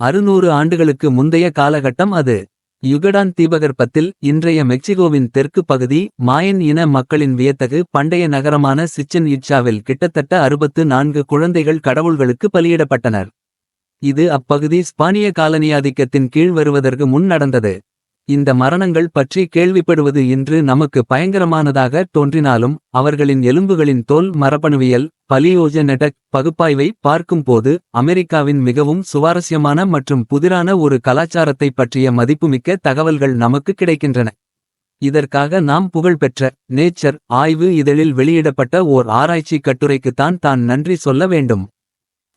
அறுநூறு ஆண்டுகளுக்கு முந்தைய காலகட்டம் அது. யுகடான் தீபகற்பத்தில் இன்றைய மெக்சிகோவின் தெற்கு பகுதி மாயன் இன மக்களின் வியத்தகு பண்டைய நகரமான சிச்சன் இட்சாவில் கிட்டத்தட்ட அறுபத்து நான்கு குழந்தைகள் கடவுள்களுக்கு பலியிடப்பட்டனர். இது அப்பகுதி ஸ்பானிய காலனியாதிக்கத்தின் கீழ் வருவதற்கு முன் நடந்தது. இந்த மரணங்கள் பற்றி கேள்விப்படுவது இன்று நமக்கு பயங்கரமானதாக தோன்றினாலும் அவர்களின் எலும்புகளின் தோல் மரபணுவியல் பலியோஜெனெடக் பகுப்பாய்வை பார்க்கும்போது அமெரிக்காவின் மிகவும் சுவாரஸ்யமான மற்றும் புதிரான ஒரு கலாச்சாரத்தை பற்றிய மதிப்புமிக்க தகவல்கள் நமக்கு கிடைக்கின்றன. இதற்காக நாம் புகழ்பெற்ற நேச்சர் ஆய்வு இதழில் வெளியிடப்பட்ட ஓர் ஆராய்ச்சி கட்டுரைக்குத்தான் தான் நன்றி சொல்ல வேண்டும்.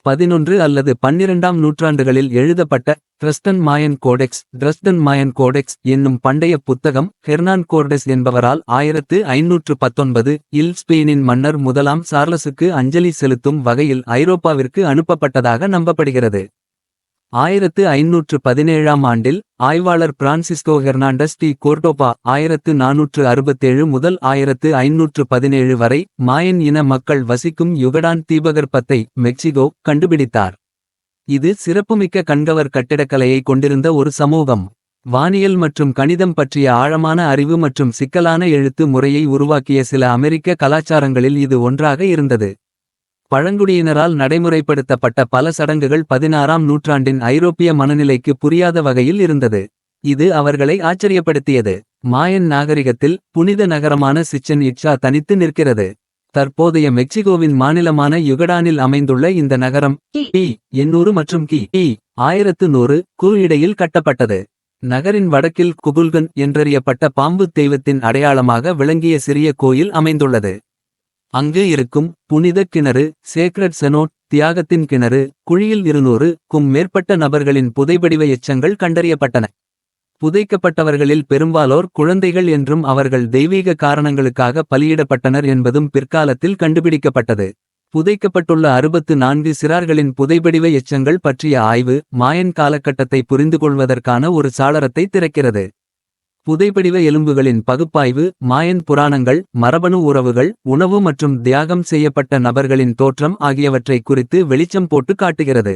பதினொன்று அல்லது பன்னிரண்டாம் நூற்றாண்டுகளில் எழுதப்பட்ட ட்ரஸ்டன் மாயன் கோடெக்ஸ். ட்ரஸ்டன் மாயன் கோடெக்ஸ் என்னும் பண்டைய புத்தகம் ஹெர்னான் கோர்டெஸ் என்பவரால் ஆயிரத்து ஐநூற்று பத்தொன்பது இல் ஸ்பெயினின் மன்னர் முதலாம் சார்லஸுக்கு அஞ்சலி செலுத்தும் வகையில் ஐரோப்பாவிற்கு அனுப்பப்பட்டதாக நம்பப்படுகிறது. ஆயிரத்து ஐநூற்று பதினேழாம் ஆண்டில் ஆய்வாளர் பிரான்சிஸ்கோ ஹெர்னாண்டஸ் டி கோர்டோபா ஆயிரத்து நானூற்று அறுபத்தேழு முதல் ஆயிரத்து ஐநூற்று பதினேழு வரை மாயன் இன மக்கள் வசிக்கும் யுகடான் தீபகற்பத்தை மெக்சிகோ கண்டுபிடித்தார். இது சிறப்புமிக்க கண்கவர் கட்டிடக்கலையை கொண்டிருந்த ஒரு சமூகம். வானியல் மற்றும் கணிதம் பற்றிய ஆழமான அறிவு மற்றும் சிக்கலான எழுத்து முறையை உருவாக்கிய சில அமெரிக்க கலாச்சாரங்களில் இது ஒன்றாக இருந்தது. பழங்குடியினரால் நடைமுறைப்படுத்தப்பட்ட பல சடங்குகள் பதினாறாம் நூற்றாண்டின் ஐரோப்பிய மனநிலைக்கு புரியாத வகையில் இருந்தது. இது அவர்களை ஆச்சரியப்படுத்தியது. மாயன் நாகரிகத்தில் புனித நகரமான சிச்சன் இட்சா தனித்து நிற்கிறது. தற்போதைய மெக்சிகோவின் மாநிலமான யுகடானில் அமைந்துள்ள இந்த நகரம் கி. எண்ணூறு மற்றும் கி. கி ஆயிரத்து நூறு கு இடையில் கட்டப்பட்டது. நகரின் வடக்கில் குபுல்கன் என்றறியப்பட்ட பாம்பு தெய்வத்தின் அடையாளமாக விளங்கிய சிறிய கோயில் அமைந்துள்ளது. அங்கே இருக்கும் புனித கிணறு சேக்ரட் செனோட் தியாகத்தின் கிணறு குழியில் இருநூறு க்கும் மேற்பட்ட நபர்களின் புதைபடிவ எச்சங்கள் கண்டறியப்பட்டன. புதைக்கப்பட்டவர்களில் பெரும்பாலோர் குழந்தைகள் என்றும் அவர்கள் தெய்வீக காரணங்களுக்காக பலியிடப்பட்டனர் என்பதும் பிற்காலத்தில் கண்டுபிடிக்கப்பட்டது. புதைக்கப்பட்டுள்ள அறுபத்து நான்கு சிறார்களின் புதைபடிவ எச்சங்கள் பற்றிய ஆய்வு மாயன் காலகட்டத்தை புரிந்துகொள்வதற்கான ஒரு சாளரத்தை திறக்கிறது. புதைபடிவ எலும்புகளின் பகுப்பாய்வு மாயன் புராணங்கள் மரபணு உறவுகள் உணவு மற்றும் தியாகம் செய்யப்பட்ட நபர்களின் தோற்றம் ஆகியவற்றை குறித்து வெளிச்சம் போட்டு காட்டுகிறது.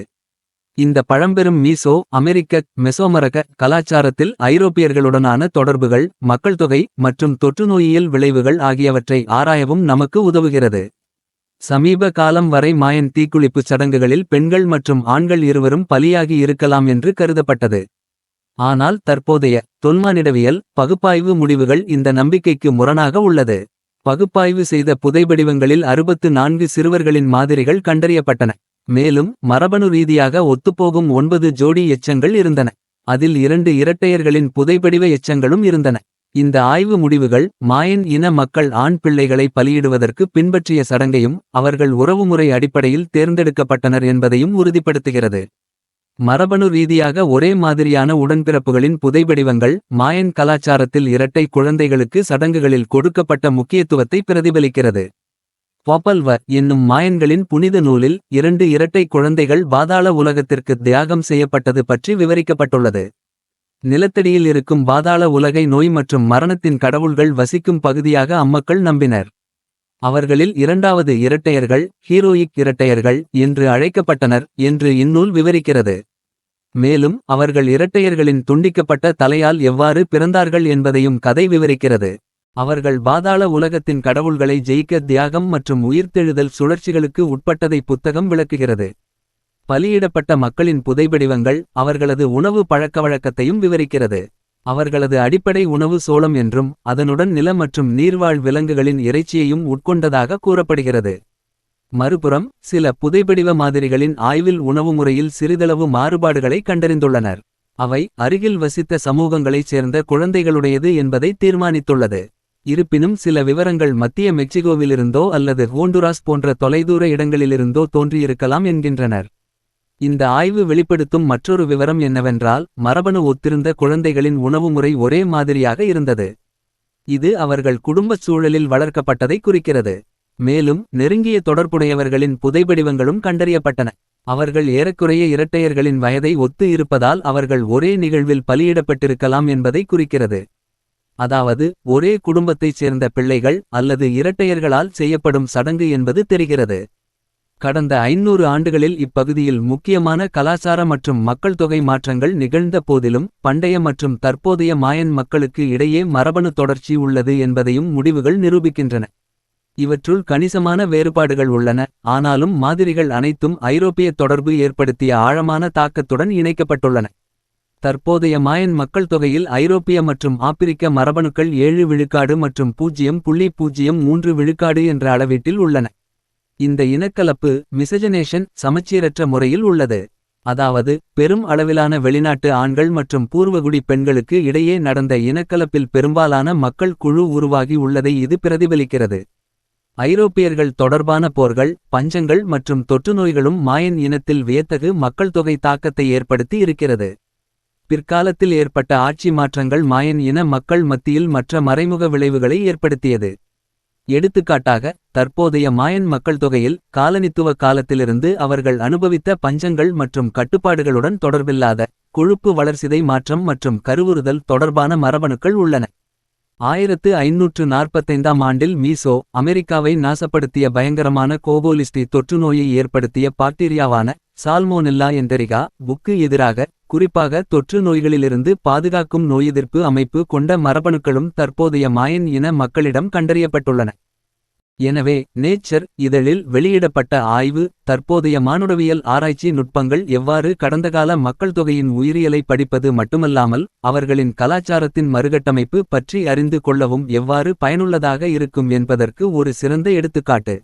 இந்த பழம்பெரும் மீசோ அமெரிக்க மெசோமரக கலாச்சாரத்தில் ஐரோப்பியர்களுடனான தொடர்புகள் மக்கள் தொகை மற்றும் தொற்றுநோயியல் விளைவுகள் ஆகியவற்றை ஆராயவும் நமக்கு உதவுகிறது. சமீப காலம் வரை மாயன் தீக்குளிப்புச் சடங்குகளில் பெண்கள் மற்றும் ஆண்கள் இருவரும் பலியாகி இருக்கலாம் என்று கருதப்பட்டது. ஆனால் தற்போதைய தொன்மானிடவியல் பகுப்பாய்வு முடிவுகள் இந்த நம்பிக்கைக்கு முரணாக உள்ளது. பகுப்பாய்வு செய்த புதைபடிவங்களில் அறுபத்து நான்கு சிறுவர்களின் மாதிரிகள் கண்டறியப்பட்டன. மேலும் மரபணு ரீதியாக ஒத்துப்போகும் ஒன்பது ஜோடி எச்சங்கள் இருந்தன. அதில் இரண்டு இரட்டையர்களின் புதைபடிவ எச்சங்களும் இருந்தன. இந்த ஆய்வு முடிவுகள் மாயன் இன மக்கள் ஆண் பிள்ளைகளை பலியிடுவதற்கு பின்பற்றிய சடங்கையும் அவர்கள் உறவுமுறை அடிப்படையில் தேர்ந்தெடுக்கப்பட்டனர் என்பதையும் உறுதிப்படுத்துகிறது. மரபணு ரீதியாக ஒரே மாதிரியான உடன்பிறப்புகளின் புதைவடிவங்கள் மாயன் கலாச்சாரத்தில் இரட்டை குழந்தைகளுக்கு சடங்குகளில் கொடுக்கப்பட்ட முக்கியத்துவத்தை பிரதிபலிக்கிறது. பொப்பல்வ என்னும் மாயன்களின் புனித நூலில் இரண்டு இரட்டை குழந்தைகள் பாதாள உலகத்திற்கு தியாகம் செய்யப்பட்டது பற்றி விவரிக்கப்பட்டுள்ளது. நிலத்தடியில் இருக்கும் பாதாள உலகை நோய் மற்றும் மரணத்தின் கடவுள்கள் வசிக்கும் பகுதியாக அம்மக்கள் நம்பினர். அவர்களில் இரண்டாவது இரட்டையர்கள் ஹீரோயிக் இரட்டையர்கள் என்று அழைக்கப்பட்டனர் என்று இந்நூல் விவரிக்கிறது. மேலும் அவர்கள் இரட்டையர்களின் துண்டிக்கப்பட்ட தலையால் எவ்வாறு பிறந்தார்கள் என்பதையும் கதை விவரிக்கிறது. அவர்கள் பாதாள உலகத்தின் கடவுள்களை ஜெயிக்க தியாகம் மற்றும் உயிர்த்தெழுதல் சுழற்சிகளுக்கு உட்பட்டதை புத்தகம் விளக்குகிறது. பலியிடப்பட்ட மக்களின் புதைபடிவங்கள் அவர்களது உணவு பழக்கவழக்கத்தையும் விவரிக்கிறது. அவர்களது அடிப்படை உணவு சோளம் என்றும் அதனுடன் நில மற்றும் நீர்வாழ் விலங்குகளின் இறைச்சியையும் உட்கொண்டதாக கூறப்படுகிறது. மறுபுறம் சில புதைபடிவ மாதிரிகளின் ஆய்வில் உணவு முறையில் சிறிதளவு மாறுபாடுகளை கண்டறிந்துள்ளனர். அவை அருகில் வசித்த சமூகங்களைச் சேர்ந்த குழந்தைகளுடையது என்பதை தீர்மானித்துள்ளது. இருப்பினும் சில விவரங்கள் மத்திய மெக்சிகோவிலிருந்தோ அல்லது ஹோண்டுராஸ் போன்ற தொலைதூர இடங்களிலிருந்தோ தோன்றியிருக்கலாம் என்கின்றனர். இந்த ஆய்வு வெளிப்படுத்தும் மற்றொரு விவரம் என்னவென்றால் மரபணு ஒத்திருந்த குழந்தைகளின் உணவுமுறை ஒரே மாதிரியாக இருந்தது. இது அவர்கள் குடும்பச் சூழலில் வளர்க்கப்பட்டதை குறிக்கிறது. மேலும் நெருங்கிய தொடர்புடையவர்களின் புதைபடிவங்களும் கண்டறியப்பட்டன. அவர்கள் ஏறக்குறைய இரட்டையர்களின் வயதை ஒத்து இருப்பதால் அவர்கள் ஒரே நிகழ்வில் பலியிடப்பட்டிருக்கலாம் என்பதை குறிக்கிறது. அதாவது ஒரே குடும்பத்தைச் சேர்ந்த பிள்ளைகள் அல்லது இரட்டையர்களால் செய்யப்படும் சடங்கு என்பது தெரிகிறது. கடந்த ஐநூறு ஆண்டுகளில் இப்பகுதியில் முக்கியமான கலாச்சார மற்றும் மக்கள் தொகை மாற்றங்கள் நிகழ்ந்த போதிலும் பண்டைய மற்றும் தற்போதைய மாயன் மக்களுக்கு இடையே மரபணு தொடர்ச்சி உள்ளது என்பதையும் முடிவுகள் நிரூபிக்கின்றன. இவற்றுள் கணிசமான வேறுபாடுகள் உள்ளன ஆனாலும் மாதிரிகள் அனைத்தும் ஐரோப்பிய தொடர்பு ஏற்படுத்திய ஆழமான தாக்கத்துடன் இணைக்கப்பட்டுள்ளன. தற்போதைய மாயன் மக்கள் தொகையில் ஐரோப்பிய மற்றும் ஆப்பிரிக்க மரபணுக்கள் ஏழு விழுக்காடு மற்றும் பூஜ்ஜியம் புள்ளி பூஜ்ஜியம் மூன்று விழுக்காடு என்ற அளவீட்டில் உள்ளன. இந்த இனக்கலப்பு மிசஜனேஷன் சமச்சீரற்ற முறையில் உள்ளது. அதாவது பெரும் அளவிலான வெளிநாட்டு ஆண்கள் மற்றும் பூர்வகுடி பெண்களுக்கு இடையே நடந்த இனக்கலப்பில் பெரும்பாலான மக்கள் குழு உருவாகி உள்ளதை இது பிரதிபலிக்கிறது. ஐரோப்பியர்கள் தொடர்பான போர்கள் பஞ்சங்கள் மற்றும் தொற்றுநோய்களும் மாயன் இனத்தில் வியத்தகு மக்கள் தொகை தாக்கத்தை ஏற்படுத்தி இருக்கிறது. பிற்காலத்தில் ஏற்பட்ட ஆட்சி மாற்றங்கள் மாயன் இன மக்கள் மத்தியில் மற்ற மறைமுக விளைவுகளை ஏற்படுத்தியது. எடுத்துக்காட்டாக தற்போதைய மாயன் மக்கள் தொகையில் காலனித்துவ காலத்திலிருந்து அவர்கள் அனுபவித்த பஞ்சங்கள் மற்றும் கட்டுப்பாடுகளுடன் தொடர்பில்லாத கொழுப்பு வளர்சிதை மாற்றம் மற்றும் கருவுறுதல் தொடர்பான மரபணுக்கள் உள்ளன. ஆயிரத்து ஐநூற்று நாற்பத்தைந்தாம் ஆண்டில் மீசோ அமெரிக்காவை நாசப்படுத்திய பயங்கரமான கோபோலிஸ்டி தொற்றுநோயை ஏற்படுத்திய பாக்டீரியாவான சால்மோனெல்லா என்டெரிகா புக்கு எதிராக குறிப்பாக தொற்று நோய்களிலிருந்து பாதுகாக்கும் நோயெதிர்ப்பு அமைப்பு கொண்ட மரபணுக்களும் தற்போதைய மாயன் இன மக்களிடம் கண்டறியப்பட்டுள்ளன. எனவே நேச்சர் இதழில் வெளியிடப்பட்ட ஆய்வு தற்போதைய மானுடவியல் ஆராய்ச்சி நுட்பங்கள் எவ்வாறு கடந்தகால மக்கள் தொகையின் உயிரியலை படிப்பது மட்டுமல்லாமல் அவர்களின் கலாச்சாரத்தின் மறுகட்டமைப்பு பற்றி அறிந்து கொள்ளவும் எவ்வாறு பயனுள்ளதாக இருக்கும் என்பதற்கு ஒரு சிறந்த எடுத்துக்காட்டு.